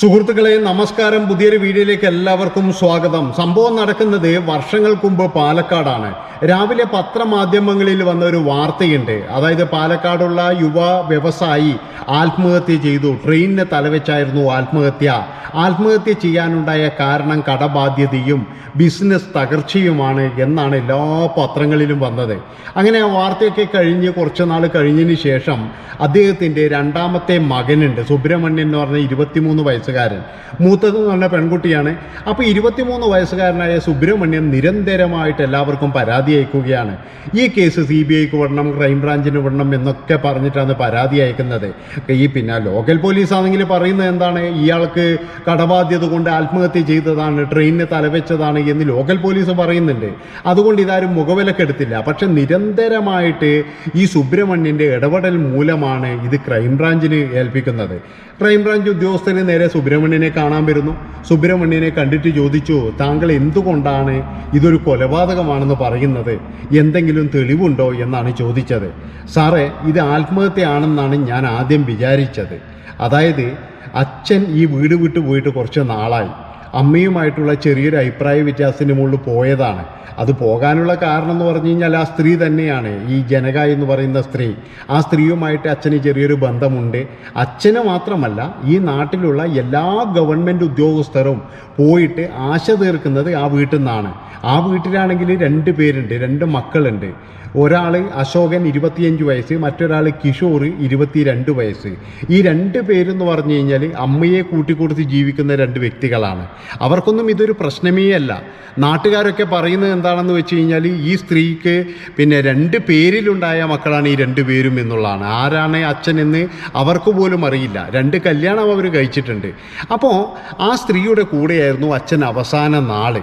സുഹൃത്തുക്കളെ നമസ്കാരം. പുതിയൊരു വീഡിയോയിലേക്ക് എല്ലാവർക്കും സ്വാഗതം. സംഭവം നടക്കുന്നത് വർഷങ്ങൾക്ക് മുമ്പ് പാലക്കാടാണ്. രാവിലെ പത്രമാധ്യമങ്ങളിൽ വന്ന ഒരു വാർത്തയുണ്ട്. അതായത് പാലക്കാടുള്ള യുവ വ്യവസായി ആത്മഹത്യ ചെയ്തു. ട്രെയിനിനെ തലവെച്ചായിരുന്നു ആത്മഹത്യ. ആത്മഹത്യ ചെയ്യാനുണ്ടായ കാരണം കടബാധ്യതയും ബിസിനസ് തകർച്ചയുമാണ് എന്നാണ് എല്ലാ പത്രങ്ങളിലും വന്നത്. അങ്ങനെ ആ വാർത്തയൊക്കെ കഴിഞ്ഞ് കുറച്ച് നാൾ കഴിഞ്ഞതിന് ശേഷം അദ്ദേഹത്തിന്റെ രണ്ടാമത്തെ മകനുണ്ട്. സുബ്രഹ്മണ്യൻ എന്ന് പറഞ്ഞ ഇരുപത്തിമൂന്ന് വയസ്സുകാരൻ. മൂത്തത് എന്ന് പറഞ്ഞ പെൺകുട്ടിയാണ്. അപ്പോൾ ഇരുപത്തിമൂന്ന് വയസ്സുകാരനായ സുബ്രഹ്മണ്യം നിരന്തരമായിട്ട് എല്ലാവർക്കും പരാതി അയക്കുകയാണ്. ഈ കേസ് സി ബി ഐക്ക് വിടണം ക്രൈംബ്രാഞ്ചിന് വിടണം എന്നൊക്കെ പറഞ്ഞിട്ടാണ് പരാതി അയക്കുന്നത്. ഈ പിന്നെ ലോക്കൽ പോലീസ് ആണെങ്കിൽ പറയുന്നത് എന്താണ്? ഇയാൾക്ക് കടബാധ്യത കൊണ്ട് ആത്മഹത്യ ചെയ്തതാണ് ട്രെയിനിന് തലവെച്ചതാണ് എന്ന് ലോക്കൽ പോലീസ് പറയുന്നുണ്ട്. അതുകൊണ്ട് ഇതാരും മുഖവിലക്കെടുത്തില്ല പക്ഷെ നിരന്തരമായിട്ട് ഈ സുബ്രഹ്മണ്യന്റെ ഇടപെടൽ മൂലമാണ് ഇത് ക്രൈംബ്രാഞ്ചിന് ഏൽപ്പിക്കുന്നത്. ക്രൈംബ്രാഞ്ച് ഉദ്യോഗസ്ഥന് നേരെ സുബ്രഹ്മണ്യനെ കാണാൻ വരുന്നു. സുബ്രഹ്മണ്യനെ കണ്ടിട്ട് ചോദിച്ചു താങ്കൾ എന്തുകൊണ്ടാണ് ഇതൊരു കൊലപാതകമാണെന്ന് പറയുന്നത്? എന്തെങ്കിലും തെളിവുണ്ടോ എന്നാണ് ചോദിച്ചത്. സാറേ ഇത് ആത്മഹത്യയാണെന്നാണ് ഞാൻ ആദ്യം വിചാരിച്ചത്. അതായത് അച്ഛൻ ഈ വീട് വിട്ടു പോയിട്ട് കുറച്ച് നാളായി. അമ്മയുമായിട്ടുള്ള ചെറിയൊരു അഭിപ്രായ വ്യത്യാസത്തിന് മുകളിൽ പോയതാണ്. അത് പോകാനുള്ള കാരണം എന്ന് പറഞ്ഞു കഴിഞ്ഞാൽ ആ സ്ത്രീ തന്നെയാണ്. ഈ ജനക എന്ന് പറയുന്ന സ്ത്രീ. ആ സ്ത്രീയുമായിട്ട് അച്ഛന് ചെറിയൊരു ബന്ധമുണ്ട്. അച്ഛന് മാത്രമല്ല ഈ നാട്ടിലുള്ള എല്ലാ ഗവൺമെന്റ് ഉദ്യോഗസ്ഥരും പോയിട്ട് ആശ തീർക്കുന്നത് ആ വീട്ടിൽ നിന്നാണ്. ആ വീട്ടിലാണെങ്കിൽ രണ്ട് പേരുണ്ട് രണ്ട് മക്കളുണ്ട്. ഒരാൾ അശോകൻ ഇരുപത്തിയഞ്ച് വയസ്സ് മറ്റൊരാൾ കിഷോർ ഇരുപത്തിരണ്ട് വയസ്സ്. ഈ രണ്ട് പേരെന്ന് പറഞ്ഞു കഴിഞ്ഞാൽ അമ്മയെ കൂട്ടിക്കൊടുത്ത് ജീവിക്കുന്ന രണ്ട് വ്യക്തികളാണ്. അവർക്കൊന്നും ഇതൊരു പ്രശ്നമേ അല്ല. നാട്ടുകാരൊക്കെ പറയുന്നത് എന്താണെന്ന് വെച്ച് കഴിഞ്ഞാൽ ഈ സ്ത്രീക്ക് പിന്നെ രണ്ട് പേരിലുണ്ടായ മക്കളാണ് ഈ രണ്ട് പേരും എന്നുള്ളതാണ്. ആരാണ് അച്ഛൻ എന്ന് അവർക്ക് പോലും അറിയില്ല. രണ്ട് കല്യാണം അവർ കഴിച്ചിട്ടുണ്ട്. അപ്പോൾ ആ സ്ത്രീയുടെ കൂടെയായിരുന്നു അച്ഛൻ അവസാന നാൾ.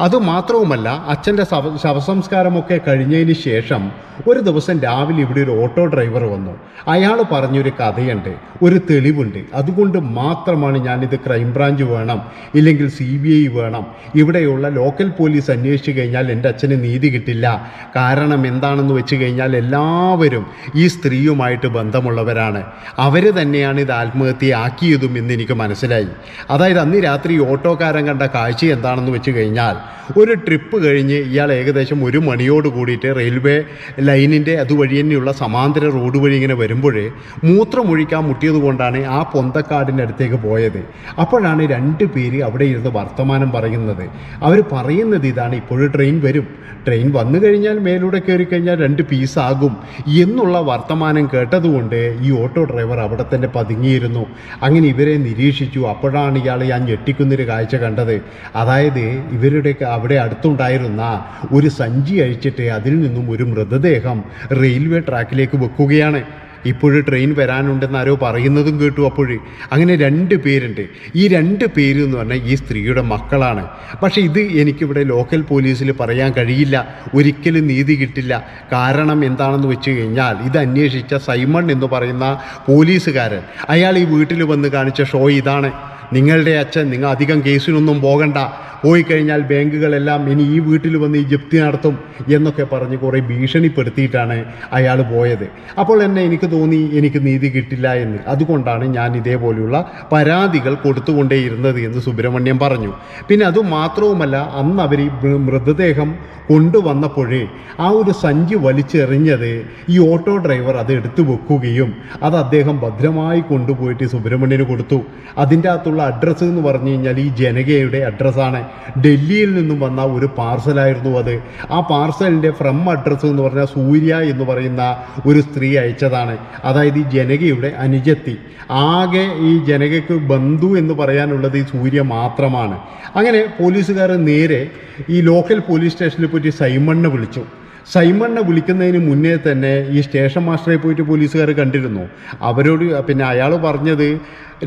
അതുമാത്രവുമല്ല അച്ഛന്റെ ശവ ശവസംസ്കാരമൊക്കെ കഴിഞ്ഞതിന് ശേഷം ഒരു ദിവസം രാവിലെ ഇവിടെ ഒരു ഓട്ടോ ഡ്രൈവർ വന്നു. അയാൾ പറഞ്ഞൊരു കഥയുണ്ട് ഒരു തെളിവുണ്ട്. അതുകൊണ്ട് മാത്രമാണ് ഞാനിത് ക്രൈംബ്രാഞ്ച് വേണം ഇല്ലെങ്കിൽ സി ബി ഐ വേണം. ഇവിടെയുള്ള ലോക്കൽ പോലീസ് അന്വേഷിച്ച് കഴിഞ്ഞാൽ എന്റെ അച്ഛന് നീതി കിട്ടില്ല. കാരണം എന്താണെന്ന് വെച്ച് കഴിഞ്ഞാൽ എല്ലാവരും ഈ സ്ത്രീയുമായിട്ട് ബന്ധമുള്ളവരാണ്. അവർ തന്നെയാണ് ഇത് ആത്മഹത്യയാക്കിയതും എന്ന് എനിക്ക് മനസ്സിലായി. അതായത് അന്ന് രാത്രി ഓട്ടോക്കാരൻ കണ്ട കാഴ്ച എന്താണെന്ന് വെച്ച് കഴിഞ്ഞാൽ ഒരു ട്രിപ്പ് കഴിഞ്ഞ് ഇയാൾ ഏകദേശം ഒരു മണിയോട് കൂടിയിട്ട് റെയിൽവേ ലൈനിന്റെ അതുവഴി തന്നെയുള്ള സമാന്തര റോഡ് വഴി ഇങ്ങനെ വരുമ്പോഴേ മൂത്രമൊഴിക്കാൻ മുട്ടിയത് കൊണ്ടാണ് ആ പൊന്തക്കാടിന്റെ അടുത്തേക്ക് പോയത്. അപ്പോഴാണ് രണ്ട് പേര് അവിടെ ഇരുന്ന് വർത്തമാനം പറയുന്നത്. അവർ പറയുന്നത് ഇതാണ് ഇപ്പോഴും ട്രെയിൻ വരും. ട്രെയിൻ വന്നു കഴിഞ്ഞാൽ മേലൂടെ കയറി കഴിഞ്ഞാൽ രണ്ട് പീസാകും എന്നുള്ള വർത്തമാനം കേട്ടതുകൊണ്ട് ഈ ഓട്ടോ ഡ്രൈവർ അവിടെ തന്നെ പതുങ്ങിയിരുന്നു. അങ്ങനെ ഇവരെ നിരീക്ഷിച്ചു. അപ്പോഴാണ് ഇയാൾ ഞാൻ ഞെട്ടിക്കുന്നൊരു കാഴ്ച കണ്ടത്. അതായത് ഇവരുടെ അവിടെ അടുത്തുണ്ടായിരുന്ന ഒരു സഞ്ചി അഴിച്ചിട്ട് അതിൽ നിന്നും ഒരു മൃതദേഹം റെയിൽവേ ട്രാക്കിലേക്ക് വെക്കുകയാണ്. ഇപ്പോഴും ട്രെയിൻ വരാനുണ്ടെന്ന് ആരോ പറയുന്നതും കേട്ടു അപ്പോഴേ അങ്ങനെ രണ്ട് പേരുണ്ട്. ഈ രണ്ട് പേര് എന്ന് പറഞ്ഞാൽ ഈ സ്ത്രീയുടെ മക്കളാണ്. പക്ഷേ ഇത് എനിക്കിവിടെ ലോക്കൽ പോലീസിൽ പറയാൻ കഴിയില്ല. ഒരിക്കലും നീതി കിട്ടില്ല. കാരണം എന്താണെന്ന് വെച്ച് കഴിഞ്ഞാൽ ഇത് അന്വേഷിച്ച സൈമൺ എന്ന് പറയുന്ന പോലീസുകാരൻ. അയാൾ ഈ വീട്ടിൽ വന്ന് കാണിച്ച ഷോ ഇതാണ്. നിങ്ങളുടെ അച്ഛൻ നിങ്ങൾ അധികം കേസിനൊന്നും പോകണ്ട. പോയി കഴിഞ്ഞാൽ ബാങ്കുകളെല്ലാം ഇനി ഈ വീട്ടിൽ വന്ന് ഈ ജപ്തി നടത്തും എന്നൊക്കെ പറഞ്ഞ് കുറേ ഭീഷണിപ്പെടുത്തിയിട്ടാണ് അയാൾ പോയത്. അപ്പോൾ എന്നെ എനിക്ക് തോന്നി എനിക്ക് നീതി കിട്ടില്ല എന്ന്. അതുകൊണ്ടാണ് ഞാൻ ഇതേപോലെയുള്ള പരാതികൾ കൊടുത്തുകൊണ്ടേയിരുന്നത് എന്ന് സുബ്രഹ്മണ്യം പറഞ്ഞു. പിന്നെ അതുമാത്രവുമല്ല അന്ന് അവർ ഈ മൃതദേഹം കൊണ്ടുവന്നപ്പോഴേ ആ ഒരു സഞ്ചി വലിച്ചെറിഞ്ഞത് ഈ ഓട്ടോ ഡ്രൈവർ അത് എടുത്തു വെക്കുകയും അത് അദ്ദേഹം ഭദ്രമായി കൊണ്ടുപോയിട്ട് സുബ്രഹ്മണ്യന് കൊടുത്തു. അതിന്റെ അകത്തുള്ള അഡ്രസ്സ് എന്ന് പറഞ്ഞു കഴിഞ്ഞാൽ ഈ ജനകയുടെ അഡ്രസ്സാണ്. ഡൽഹിയിൽ നിന്നും വന്ന ഒരു പാർസലായിരുന്നു അത്. ആ പാർസലിന്റെ ഫ്രം അഡ്രസ്സ് എന്ന് പറഞ്ഞാൽ സൂര്യ എന്ന് പറയുന്ന ഒരു സ്ത്രീ അയച്ചതാണ്. അതായത് ഈ ജനകയുടെ അനുജത്തി. ആകെ ഈ ജനകയ്ക്ക് ബന്ധു എന്ന് പറയാനുള്ളത് ഈ സൂര്യ മാത്രമാണ്. അങ്ങനെ പോലീസുകാർ നേരെ ഈ ലോക്കൽ പോലീസ് സ്റ്റേഷനിൽ പോയിട്ട് സൈമണ്ണ് വിളിച്ചു. സൈമണ്ണെ വിളിക്കുന്നതിന് മുന്നേ തന്നെ ഈ സ്റ്റേഷൻ മാസ്റ്ററെ പോയിട്ട് പോലീസുകാർ കണ്ടിരുന്നു. അവരോട് പിന്നെ അയാൾ പറഞ്ഞത്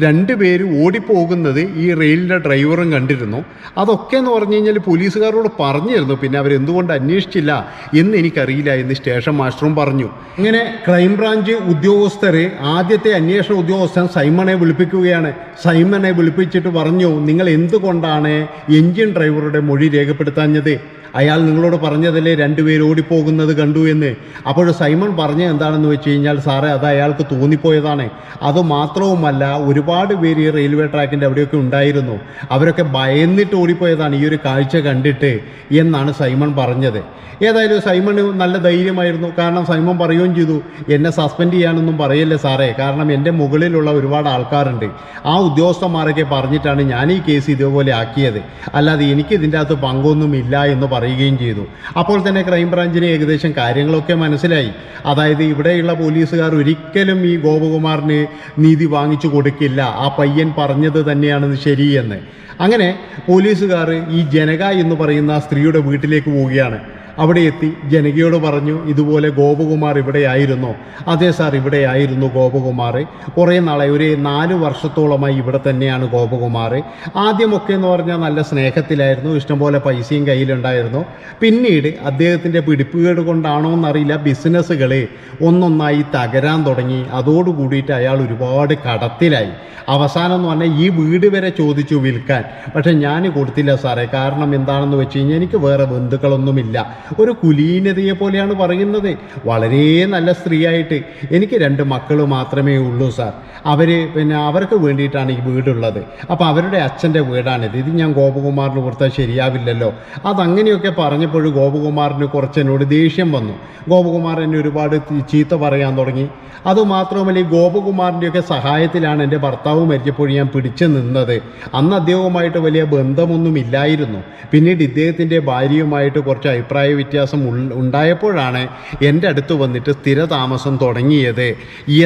രണ്ട് പേര് ഓടിപ്പോകുന്നത് ഈ റെയിലിന്റെ ഡ്രൈവറും കണ്ടിരുന്നു. അതൊക്കെ എന്ന് പറഞ്ഞു കഴിഞ്ഞാൽ പോലീസുകാരോട് പറഞ്ഞിരുന്നു. പിന്നെ അവരെന്തുകൊണ്ട് അന്വേഷിച്ചില്ല എന്ന് എനിക്കറിയില്ല എന്ന് സ്റ്റേഷൻ മാസ്റ്ററും പറഞ്ഞു. ഇങ്ങനെ ക്രൈംബ്രാഞ്ച് ഉദ്യോഗസ്ഥർ ആദ്യത്തെ അന്വേഷണ ഉദ്യോഗസ്ഥൻ സൈമണെ വിളിപ്പിക്കുകയാണ്. സൈമണെ വിളിപ്പിച്ചിട്ട് പറഞ്ഞു നിങ്ങൾ എന്തുകൊണ്ടാണ് എഞ്ചിൻ ഡ്രൈവറുടെ മൊഴി രേഖപ്പെടുത്താഞ്ഞത്? അയാൾ നിങ്ങളോട് പറഞ്ഞതല്ലേ രണ്ടുപേർ ഓടിപ്പോകുന്നത് കണ്ടു എന്ന്? അപ്പോൾ സൈമൺ പറഞ്ഞ എന്താണെന്ന് വെച്ച് കഴിഞ്ഞാൽ സാറേ അത് അയാൾക്ക് തോന്നിപ്പോയതാണ്. അത് മാത്രവുമല്ല ഒരുപാട് പേര് ഈ റെയിൽവേ ട്രാക്കിന്റെ അവിടെയൊക്കെ ഉണ്ടായിരുന്നു. അവരൊക്കെ ഭയന്നിട്ട് ഓടിപ്പോയതാണ് ഈ ഒരു കാഴ്ച കണ്ടിട്ട് എന്നാണ് സൈമൺ പറഞ്ഞത്. ഏതായാലും സൈമണ് നല്ല ധൈര്യമായിരുന്നു. കാരണം സൈമൺ പറയുകയും ചെയ്തു എന്നെ സസ്പെൻഡ് ചെയ്യാനൊന്നും പറയല്ലേ സാറേ. കാരണം എന്റെ മുകളിലുള്ള ഒരുപാട് ആൾക്കാരുണ്ട്. ആ ഉദ്യോഗസ്ഥന്മാരൊക്കെ പറഞ്ഞിട്ടാണ് ഞാൻ ഈ കേസ് ഇതേപോലെ ആക്കിയത്. അല്ലാതെ എനിക്ക് ഇതിന്റെ അകത്ത് പങ്കൊന്നുമില്ല എന്ന് പറയുകയും ചെയ്തു. അപ്പോൾ തന്നെ ക്രൈംബ്രാഞ്ചിന് ഏകദേശം കാര്യങ്ങളൊക്കെ മനസ്സിലായി. അതായത് ഇവിടെയുള്ള പോലീസുകാർ ഒരിക്കലും ഈ ഗോപകുമാറിന് നീതി വാങ്ങിച്ചു കൊടുക്കില്ല. ആ പയ്യൻ പറഞ്ഞത് തന്നെയാണെന്ന് ശരിയെന്ന്. അങ്ങനെ പോലീസുകാർ ഈ ജനക എന്ന് പറയുന്ന സ്ത്രീയുടെ വീട്ടിലേക്ക് പോവുകയാണ്. അവിടെ എത്തി ജനകയോട് പറഞ്ഞു ഇതുപോലെ ഗോപകുമാർ ഇവിടെയായിരുന്നോ അതെ സാർ ഇവിടെയായിരുന്നു ഗോപകുമാർ. കുറേ നാളെ ഒരു നാല് വർഷത്തോളമായി ഇവിടെ തന്നെയാണ് ഗോപകുമാർ. ആദ്യമൊക്കെ എന്ന് പറഞ്ഞാൽ നല്ല സ്നേഹത്തിലായിരുന്നു ഇഷ്ടംപോലെ പൈസയും കയ്യിലുണ്ടായിരുന്നു. പിന്നീട് അദ്ദേഹത്തിന്റെ പിടിപ്പുകേട് കൊണ്ടാണോ എന്നറിയില്ല ബിസിനസ്സുകൾ ഒന്നൊന്നായി തകരാൻ തുടങ്ങി. അതോടുകൂടിയിട്ട് അയാൾ ഒരുപാട് കടത്തിലായി. അവസാനം എന്ന് പറഞ്ഞാൽ ഈ വീട് വരെ ചോദിച്ചു വിൽക്കാൻ. പക്ഷേ ഞാൻ കൊടുത്തില്ല സാറേ. കാരണം എന്താണെന്ന് വെച്ച് കഴിഞ്ഞാൽ എനിക്ക് വേറെ ബന്ധുക്കളൊന്നുമില്ല. ഒരു കുലീനതയെ പോലെയാണ് പറയുന്നത്. വളരെ നല്ല സ്ത്രീയായിട്ട് എനിക്ക് രണ്ട് മക്കൾ മാത്രമേ ഉള്ളൂ സാർ. അവർ പിന്നെ അവർക്ക് വേണ്ടിയിട്ടാണ് ഈ വീടുള്ളത്. അപ്പോൾ അവരുടെ അച്ഛന്റെ വീടാണിത്. ഇത് ഞാൻ ഗോപകുമാറിന് കൊടുത്താൽ ശരിയാവില്ലല്ലോ. അതങ്ങനെയൊക്കെ പറഞ്ഞപ്പോഴും ഗോപകുമാറിന് കുറച്ച് എന്നോട് ദേഷ്യം വന്നു. ഗോപകുമാർ എന്നെ ഒരുപാട് ചീത്ത പറയാൻ തുടങ്ങി. അതുമാത്രവുമല്ല ഈ ഗോപകുമാറിന്റെയൊക്കെ സഹായത്തിലാണ് എന്റെ ഭർത്താവ് മരിച്ചപ്പോൾ ഞാൻ പിടിച്ചു നിന്നത്. അന്ന് അദ്ദേഹവുമായിട്ട് വലിയ ബന്ധമൊന്നുമില്ലായിരുന്നു. പിന്നീട് ഇദ്ദേഹത്തിന്റെ ഭാര്യയുമായിട്ട് കുറച്ച് അഭിപ്രായ വ്യത്യാസം ഉണ്ടായപ്പോഴാണ് എന്റെ അടുത്ത് വന്നിട്ട് സ്ഥിരതാമസം തുടങ്ങിയത്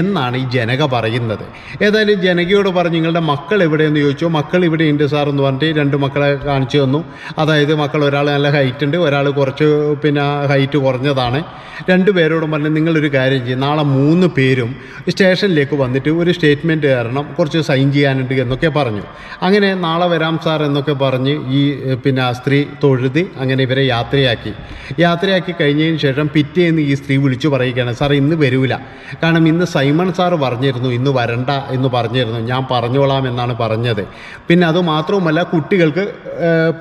എന്നാണ് ഈ ജനക പറയുന്നത്. ഏതായാലും ജനകയോട് പറഞ്ഞു നിങ്ങളുടെ മക്കൾ എവിടെയെന്ന് ചോദിച്ചു മക്കൾ ഇവിടെ ഉണ്ട് സാർ എന്ന് പറഞ്ഞിട്ട് രണ്ട് മക്കളെ കാണിച്ചു തന്നു. അതായത് മക്കൾ ഒരാൾ നല്ല ഹൈറ്റ് ഉണ്ട് ഒരാൾ കുറച്ച് പിന്നെ ഹൈറ്റ് കുറഞ്ഞതാണ്. രണ്ടുപേരോടും പറഞ്ഞു നിങ്ങളൊരു കാര്യം ചെയ്യും നാളെ മൂന്ന് പേരും സ്റ്റേഷനിലേക്ക് വന്നിട്ട് ഒരു സ്റ്റേറ്റ്മെന്റ് തരണം കുറച്ച് സൈൻ ചെയ്യാനുണ്ട് എന്നൊക്കെ പറഞ്ഞു. അങ്ങനെ നാളെ വരാം സാർ എന്നൊക്കെ പറഞ്ഞ് ഈ പിന്നെ സ്ത്രീ തൊഴുതി അങ്ങനെ ഇവരെ യാത്രയാക്കി. യാത്രയാക്കി കഴിഞ്ഞതിന് ശേഷം പിറ്റേന്ന് ഈ സ്ത്രീ വിളിച്ചു പറയുകയാണ് സാർ ഇന്ന് വരൂല. കാരണം ഇന്ന് സൈമൺ സാർ പറഞ്ഞിരുന്നു ഇന്ന് വരണ്ട എന്ന് പറഞ്ഞിരുന്നു. ഞാൻ പറഞ്ഞോളാം എന്നാണ് പറഞ്ഞത്. പിന്നെ അത് മാത്രവുമല്ല കുട്ടികൾക്ക്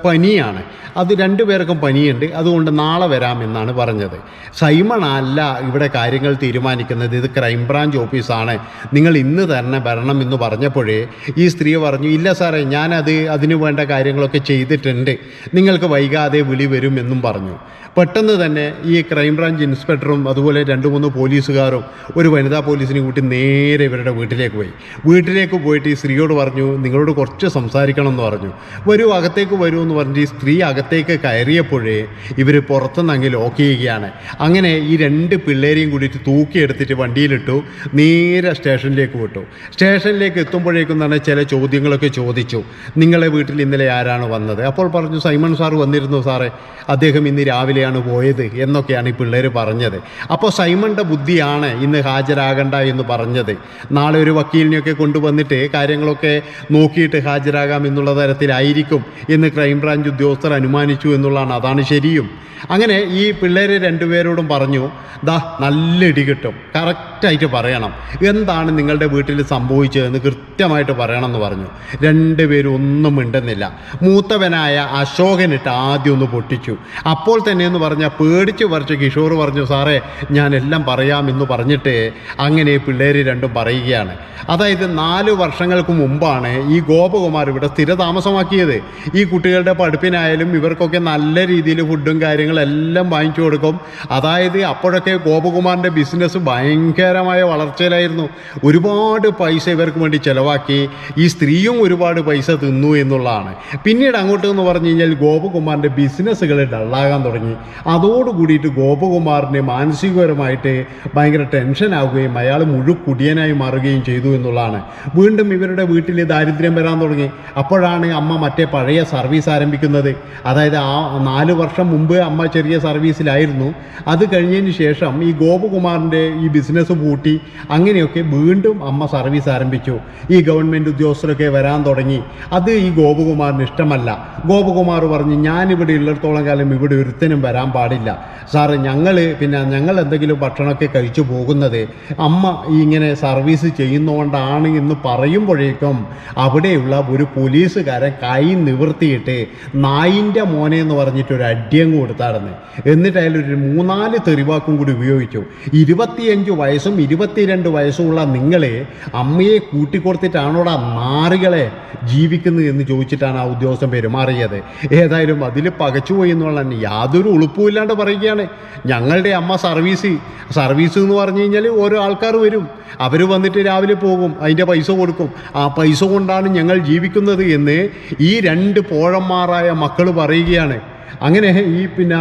പനിയാണ്. അത് രണ്ടുപേർക്കും പനിയുണ്ട്. അതുകൊണ്ട് നാളെ വരാമെന്നാണ് പറഞ്ഞത്. സൈമൺ അല്ല ഇവിടെ കാര്യങ്ങൾ തീരുമാനിക്കുന്നത്. ഇത് ക്രൈംബ്രാഞ്ച് ഓഫീസാണ്. നിങ്ങൾ ഇന്ന് തന്നെ വരണം എന്ന് പറഞ്ഞപ്പോഴേ ഈ സ്ത്രീ പറഞ്ഞു ഇല്ല സാറേ ഞാനത് അതിനു വേണ്ട കാര്യങ്ങളൊക്കെ ചെയ്തിട്ടുണ്ട്. നിങ്ങൾക്ക് വൈകാതെ വിളി വരുമെന്നും പറഞ്ഞു. പെട്ടെന്ന് തന്നെ ഈ ക്രൈംബ്രാഞ്ച് ഇൻസ്പെക്ടറും അതുപോലെ രണ്ട് മൂന്ന് പോലീസുകാരും ഒരു വനിതാ പോലീസിനെ കൂട്ടി നേരെ ഇവരുടെ വീട്ടിലേക്ക് പോയി. വീട്ടിലേക്ക് പോയിട്ട് ഈ സ്ത്രീയോട് പറഞ്ഞു നിങ്ങളോട് കുറച്ച് സംസാരിക്കണം എന്ന് പറഞ്ഞു. വരൂ അകത്തേക്ക് വരൂ എന്ന് പറഞ്ഞിട്ട് ഈ സ്ത്രീ അകത്തേക്ക് കയറിയപ്പോഴേ ഇവർ പുറത്തുനിന്ന് അങ്ങ് ലോക്ക് ചെയ്യുകയാണ്. അങ്ങനെ ഈ രണ്ട് പിള്ളേരെയും കൂടിയിട്ട് തൂക്കിയെടുത്തിട്ട് വണ്ടിയിലിട്ടു നേരെ സ്റ്റേഷനിലേക്ക് വിട്ടു. സ്റ്റേഷനിലേക്ക് എത്തുമ്പോഴേക്കും തന്നെ ചില ചോദ്യങ്ങളൊക്കെ ചോദിച്ചു. നിങ്ങളെ വീട്ടിൽ ഇന്നലെ ആരാണ് വന്നത്? അപ്പോൾ പറഞ്ഞു സൈമൺ സാർ വന്നിരുന്നു സാറേ. അദ്ദേഹം ഇന്ന് രാവിലെയാണ് പോയത് എന്നൊക്കെയാണ് ഈ പിള്ളേർ പറഞ്ഞത്. അപ്പോൾ സൈമണിന്റെ ബുദ്ധിയാണ് ഇന്ന് ഹാജരാകണ്ട എന്ന് പറഞ്ഞത്. നാളെ ഒരു വക്കീലിനെയൊക്കെ കൊണ്ടുവന്നിട്ട് കാര്യങ്ങളൊക്കെ നോക്കിയിട്ട് ഹാജരാകാം എന്നുള്ള തരത്തിലായിരിക്കും എന്ന് ക്രൈംബ്രാഞ്ച് ഉദ്യോഗസ്ഥർ അനുമാനിച്ചു എന്നുള്ളതാണ്. അതാണ് ശരിയും. അങ്ങനെ ഈ പിള്ളേർ രണ്ടുപേരോടും പറഞ്ഞു ദാ നല്ല ഇടി കിട്ടും. കറക്റ്റായിട്ട് പറയണം. എന്താണ് നിങ്ങളുടെ വീട്ടിൽ സംഭവിച്ചതെന്ന് കൃത്യമായിട്ട് പറയണം എന്ന് പറഞ്ഞു. രണ്ടുപേരും ഒന്നും മിണ്ടുന്നില്ല. മൂത്തവനായ അശോകനിട്ട് ആദ്യം ഒന്ന് പൊട്ടിച്ചു. അപ്പോൾ തന്നെ എന്ന് പറഞ്ഞാൽ പേടിച്ച് പറിച്ച് കിഷോർ പറഞ്ഞു സാറേ ഞാൻ എല്ലാം പറയാമെന്ന് പറഞ്ഞിട്ട് അങ്ങനെ പിള്ളേർ രണ്ടും പറയുകയാണ്. അതായത് നാല് വർഷങ്ങൾക്ക് മുമ്പാണ് ഈ ഗോപകുമാർ ഇവിടെ സ്ഥിരതാമസമാക്കിയത്. ഈ കുട്ടികളുടെ പഠിപ്പിനായാലും ഇവർക്കൊക്കെ നല്ല രീതിയിൽ ഫുഡും കാര്യങ്ങളും എല്ലാം വാങ്ങിച്ചു കൊടുക്കും. അതായത് അപ്പോഴൊക്കെ ഗോപകുമാറിന്റെ ബിസിനസ് ഭയങ്കരമായ വളർച്ചയിലായിരുന്നു. ഒരുപാട് പൈസ ഇവർക്ക് വേണ്ടി ചിലവാക്കി ഈ സ്ത്രീയും ഒരുപാട് പൈസ തിന്നു എന്നുള്ളതാണ്. പിന്നീട് അങ്ങോട്ട് എന്ന് പറഞ്ഞു കഴിഞ്ഞാൽ ഗോപകുമാറിന്റെ ബിസിനസ്സുകൾ ഡള്ളാകാൻ തുടങ്ങി. അതോടുകൂടിയിട്ട് ഗോപകുമാറിന് മാനസികപരമായിട്ട് ഭയങ്കര ടെൻഷൻ ആവുകയും അയാൾ മുഴു കുടിയനായി മാറുകയും ചെയ്തു എന്നുള്ളതാണ്. വീണ്ടും ഇവരുടെ വീട്ടിൽ ദാരിദ്ര്യം വരാൻ തുടങ്ങി. അപ്പോഴാണ് അമ്മ മറ്റേ പഴയ സർവീസ് ആരംഭിക്കുന്നത്. അതായത് ആ നാല് വർഷം മുമ്പ് അമ്മ ചെറിയ സർവീസിലായിരുന്നു. അത് കഴിഞ്ഞതിന് ശേഷം ഈ ഗോപകുമാറിന്റെ ഈ ബിസിനസ് പൂട്ടി. അങ്ങനെയൊക്കെ വീണ്ടും അമ്മ സർവീസ് ആരംഭിച്ചു. ഈ ഗവൺമെന്റ് ഉദ്യോഗസ്ഥരൊക്കെ വരാൻ തുടങ്ങി. അത് ഈ ഗോപകുമാറിന് ഇഷ്ടമല്ല. ഗോപകുമാർ പറഞ്ഞു ഞാനിവിടെ ഉള്ളിടത്തോളം കാലം ഇവിടെ ഒരുത്തനും വരാൻ പാടില്ല. സാറ് ഞങ്ങൾ പിന്നെ ഞങ്ങൾ എന്തെങ്കിലും ഭക്ഷണമൊക്കെ കഴിച്ചു പോകുന്നത് അമ്മ ഇങ്ങനെ സർവീസ് ചെയ്യുന്നതുകൊണ്ടാണ് എന്ന് പറയുമ്പോഴേക്കും അവിടെയുള്ള ഒരു പോലീസുകാരൻ കൈ നിവർത്തിയിട്ട് നായിന്റെ മോനെ എന്ന് പറഞ്ഞിട്ട് ഒരു അടിയങ്ങ് കൊടുത്തായിരുന്നു എന്നിട്ട് അതിലൊരു മൂന്നാൽ തെറിവാക്കും കൂടി ഉപയോഗിച്ചു. ഇരുപത്തിയഞ്ച് വയസ്സും ഇരുപത്തിരണ്ട് വയസ്സുമുള്ള നിങ്ങളെ അമ്മയെ കൂട്ടിക്കൊടുത്തിട്ടാണോടാ നാറികളെ ജീവിക്കുന്നത് എന്ന് ചോദിച്ചിട്ടാണ് ആ ഉദ്യോഗസ്ഥൻ പെരുമാറിയത്. ഏതായാലും അതിൽ പകച്ചുപോയി എന്നുള്ള യാതൊരു ഉളുപ്പുമില്ലാണ്ട് പറയുകയാണ്. ഞങ്ങളുടെ അമ്മ സർവീസ് സർവീസ് എന്ന് പറഞ്ഞു കഴിഞ്ഞാൽ ഓരോ ആൾക്കാർ വരും. അവർ വന്നിട്ട് രാവിലെ പോകും അതിന്റെ പൈസ കൊടുക്കും. ആ പൈസ കൊണ്ടാണ് ഞങ്ങൾ ജീവിക്കുന്നത് എന്ന് ഈ രണ്ട് പോഴന്മാരായ മക്കൾ പറയുകയാണ്. അങ്ങനെ ഈ പിന്നെ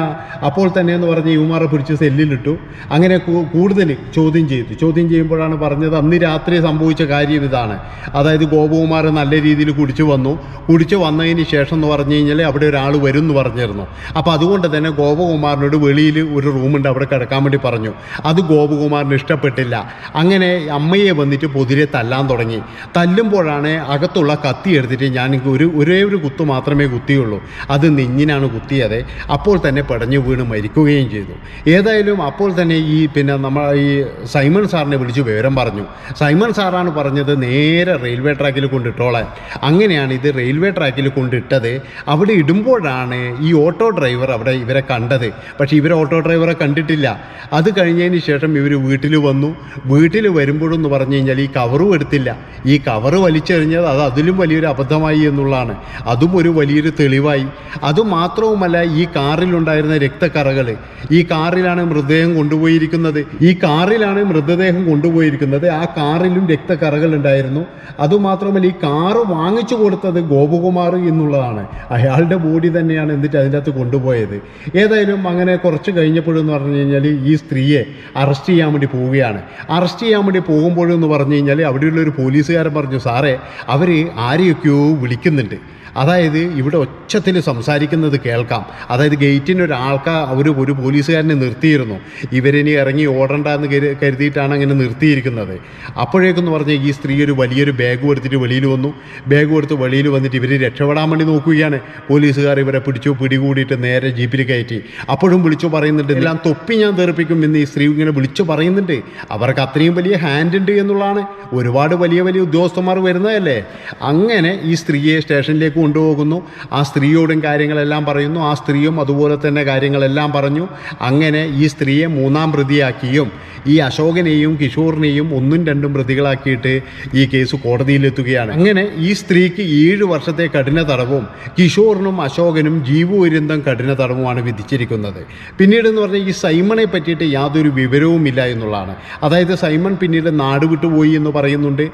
അപ്പോൾ തന്നെ എന്ന് പറഞ്ഞ് യുമാറെ പിടിച്ച് സെല്ലിലിട്ടു. അങ്ങനെ കൂടുതൽ ചോദ്യം ചെയ്തു. ചോദ്യം ചെയ്യുമ്പോഴാണ് പറഞ്ഞത് അന്ന് രാത്രി സംഭവിച്ച കാര്യം ഇതാണ്. അതായത് ഗോപകുമാർ നല്ല രീതിയിൽ കുടിച്ചു വന്നു. കുടിച്ചു വന്നതിന് ശേഷം എന്ന് പറഞ്ഞു കഴിഞ്ഞാൽ അവിടെ ഒരാൾ വരും എന്ന് പറഞ്ഞിരുന്നു. അപ്പോൾ അതുകൊണ്ട് തന്നെ ഗോപകുമാറിനോട് വെളിയിൽ ഒരു റൂമുണ്ട് അവിടെ കിടക്കാൻ വേണ്ടി പറഞ്ഞു. അത് ഗോപകുമാറിന് ഇഷ്ടപ്പെട്ടില്ല. അങ്ങനെ അമ്മയെ വന്നിട്ട് പൊതിരെ തല്ലാൻ തുടങ്ങി. തല്ലുമ്പോഴാണ് അകത്തുള്ള കത്തി എടുത്തിട്ട് ഞാൻ ഒരു ഒരേ ഒരു കുത്തു മാത്രമേ കുത്തിയുള്ളൂ. അത് നെഞ്ഞിനാണ് കുത്തിയത് അപ്പോൾ തന്നെ പടഞ്ഞു വീണ് മരിക്കുകയും ചെയ്തു. ഏതായാലും അപ്പോൾ തന്നെ ഈ പിന്നെ നമ്മൾ ഈ സൈമൺ സാറിനെ വിളിച്ച് വിവരം പറഞ്ഞു. സൈമൺ സാറാണ് പറഞ്ഞത് നേരെ റെയിൽവേ ട്രാക്കിൽ കൊണ്ടിട്ടോളാൻ. അങ്ങനെയാണ് ഇത് റെയിൽവേ ട്രാക്കിൽ കൊണ്ടിട്ടത്. അവിടെ ഇടുമ്പോഴാണ് ഈ ഓട്ടോ ഡ്രൈവർ അവിടെ ഇവരെ കണ്ടത്. പക്ഷേ ഇവരെ ഓട്ടോ ഡ്രൈവറെ കണ്ടിട്ടില്ല. അത് കഴിഞ്ഞതിന് ശേഷം ഇവർ വീട്ടിൽ വന്നു. വീട്ടിൽ വരുമ്പോഴെന്ന് പറഞ്ഞു കഴിഞ്ഞാൽ ഈ കവറും എടുത്തില്ല. ഈ കവറ് വലിച്ചെറിഞ്ഞത് അത് അതിലും വലിയൊരു അബദ്ധമായി എന്നുള്ളതാണ്. അതും ഒരു വലിയൊരു തെളിവായി. അതുമാത്രവുമല്ല ഈ കാറിലുണ്ടായിരുന്ന രക്തക്കറകൾ. ഈ കാറിലാണ് മൃതദേഹം കൊണ്ടുപോയിരിക്കുന്നത്. ഈ കാറിലാണ് മൃതദേഹം കൊണ്ടുപോയിരിക്കുന്നത്. ആ കാറിലും രക്തക്കറകൾ ഉണ്ടായിരുന്നു. അതുമാത്രമല്ല ഈ കാറ് വാങ്ങിച്ചു കൊടുത്തത് ഗോപകുമാർ എന്നുള്ളതാണ്. അയാളുടെ ബോഡി തന്നെയാണ് എന്നിട്ട് അതിന്റെ അകത്ത് കൊണ്ടുപോയത്. ഏതായാലും അങ്ങനെ കുറച്ച് കഴിഞ്ഞപ്പോഴെന്ന് പറഞ്ഞു കഴിഞ്ഞാൽ ഈ സ്ത്രീയെ അറസ്റ്റ് ചെയ്യാൻ വേണ്ടി പോവുകയാണ്. അറസ്റ്റ് ചെയ്യാൻ വേണ്ടി പോകുമ്പോഴെന്ന് പറഞ്ഞു കഴിഞ്ഞാൽ അവിടെയുള്ള ഒരു പോലീസുകാരൻ പറഞ്ഞു സാറേ അവർ ആരെയൊക്കെയോ വിളിക്കുന്നുണ്ട്. അതായത് ഇവിടെ ഒച്ചത്തിൽ സംസാരിക്കുന്നത് കേൾക്കാം. അതായത് ഗേറ്റിന് ഒരാൾക്കാർ ഒരു ഒരു പോലീസുകാരനെ നിർത്തിയിരുന്നു. ഇവരിനി ഇറങ്ങി ഓടണ്ട എന്ന് കരു- കരുതിയിട്ടാണ് അങ്ങനെ നിർത്തിയിരിക്കുന്നത്. അപ്പോഴേക്കെന്ന് പറഞ്ഞാൽ ഈ സ്ത്രീ ഒരു വലിയൊരു ബാഗ് കൊടുത്തിട്ട് വെളിയിൽ വന്നു. ബാഗ് കൊടുത്ത് വെളിയിൽ വന്നിട്ട് ഇവർ രക്ഷപ്പെടാൻ വേണ്ടി നോക്കുകയാണ്. പോലീസുകാർ ഇവരെ പിടിച്ചു പിടികൂടിയിട്ട് നേരെ ജീപ്പിൽ കയറ്റി. അപ്പോഴും വിളിച്ചു പറയുന്നുണ്ട് എല്ലാം തൊപ്പി ഞാൻ തെറിപ്പിക്കും എന്ന് ഈ സ്ത്രീ ഇങ്ങനെ വിളിച്ചു പറയുന്നുണ്ട്. അവർക്ക് അത്രയും വലിയ ഹാൻഡ് ഉണ്ട് എന്നുള്ളതാണ്. ഒരുപാട് വലിയ വലിയ ഉദ്യോഗസ്ഥന്മാർ വരുന്നതല്ലേ? അങ്ങനെ ഈ സ്ത്രീയെ സ്റ്റേഷനിലേക്ക് കൊണ്ടുപോകുന്നു. ആ സ്ത്രീയോടും കാര്യങ്ങളെല്ലാം പറയുന്നു. ആ സ്ത്രീയും അതുപോലെ തന്നെ കാര്യങ്ങളെല്ലാം പറഞ്ഞു. അങ്ങനെ ഈ സ്ത്രീയെ മൂന്നാം പ്രതിയാക്കിയും ഈ അശോകനെയും കിഷോറിനെയും ഒന്നും രണ്ടും പ്രതികളാക്കിയിട്ട് ഈ കേസ് കോടതിയിലെത്തുകയാണ്. അങ്ങനെ ഈ സ്ത്രീക്ക് ഏഴ് വർഷത്തെ കഠിന തടവും കിഷോറിനും അശോകനും ജീവപര്യന്തം കഠിന തടവുമാണ് വിധിച്ചിരിക്കുന്നത്. പിന്നീട് എന്ന് പറഞ്ഞാൽ ഈ സൈമണെ പറ്റിയിട്ട് യാതൊരു വിവരവുമില്ല എന്നുള്ളതാണ്. അതായത് സൈമൺ പിന്നീട് നാട് വിട്ടുപോയി എന്ന് പറയുന്നുണ്ട്.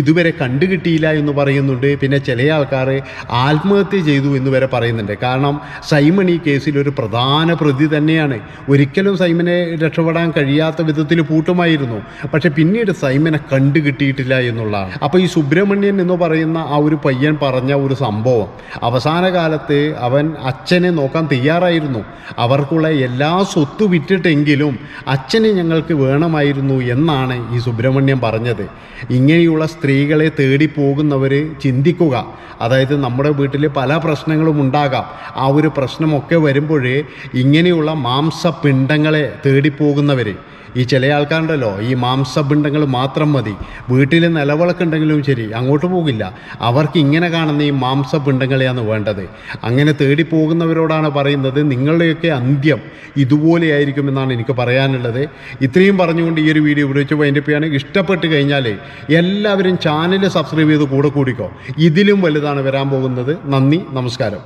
ഇതുവരെ കണ്ടുകിട്ടിയില്ല എന്ന് പറയുന്നുണ്ട്. പിന്നെ ചില ആൾക്കാർ ആത്മഹത്യ ചെയ്തു എന്ന് വരെ പറയുന്നുണ്ട്. കാരണം സൈമൺ ഈ കേസിൽ ഒരു പ്രധാന പ്രതി തന്നെയാണ്. ഒരിക്കലും സൈമനെ രക്ഷപ്പെടാൻ കഴിയാത്ത വിധത്തിൽ പൂട്ടുമായിരുന്നു. പക്ഷെ പിന്നീട് സൈമനെ കണ്ടു കിട്ടിയിട്ടില്ല എന്നുള്ളതാണ്. അപ്പോൾ ഈ സുബ്രഹ്മണ്യൻ എന്ന് പറയുന്ന ആ ഒരു പയ്യൻ പറഞ്ഞ ഒരു സംഭവം അവസാന കാലത്ത് അവൻ അച്ഛനെ നോക്കാൻ തയ്യാറായിരുന്നു. അവർക്കുള്ള എല്ലാ സ്വത്ത് വിറ്റിട്ടെങ്കിലും അച്ഛനെ ഞങ്ങൾക്ക് വേണമായിരുന്നു എന്നാണ് ഈ സുബ്രഹ്മണ്യം പറഞ്ഞത്. ഇങ്ങനെയുള്ള സ്ത്രീകളെ തേടി പോകുന്നവർ ചിന്തിക്കുക. അതായത് നമ്മുടെ വീട്ടിൽ പല പ്രശ്നങ്ങളും ഉണ്ടാകാം. ആ ഒരു പ്രശ്നമൊക്കെ വരുമ്പോഴേ ഇങ്ങനെയുള്ള മാംസപിണ്ഡങ്ങളെ തേടിപ്പോകുന്നവർ ഈ ചില ആൾക്കാരുണ്ടല്ലോ ഈ മാംസപിണ്ഡങ്ങൾ മാത്രം മതി. വീട്ടിൽ നിലവിളക്കുണ്ടെങ്കിലും ശരി അങ്ങോട്ട് പോകില്ല. അവർക്ക് ഇങ്ങനെ കാണുന്ന ഈ മാംസപിണ്ഡങ്ങളെയാണ് വേണ്ടത്. അങ്ങനെ തേടി പോകുന്നവരോടാണ് പറയുന്നത് നിങ്ങളുടെയൊക്കെ അന്ത്യം ഇതുപോലെയായിരിക്കുമെന്നാണ് എനിക്ക് പറയാനുള്ളത്. ഇത്രയും പറഞ്ഞുകൊണ്ട് ഈ ഒരു വീഡിയോ ഇവിടെ വെച്ച് വൈൻഡപ്പ് ഇഷ്ടപ്പെട്ട് കഴിഞ്ഞാൽ എല്ലാവരും ചാനൽ സബ്സ്ക്രൈബ് ചെയ്ത് കൂടെ കൂടിക്കോ. ഇതിലും വലുതാണ് വരാൻ പോകുന്നത്. നന്ദി നമസ്കാരം.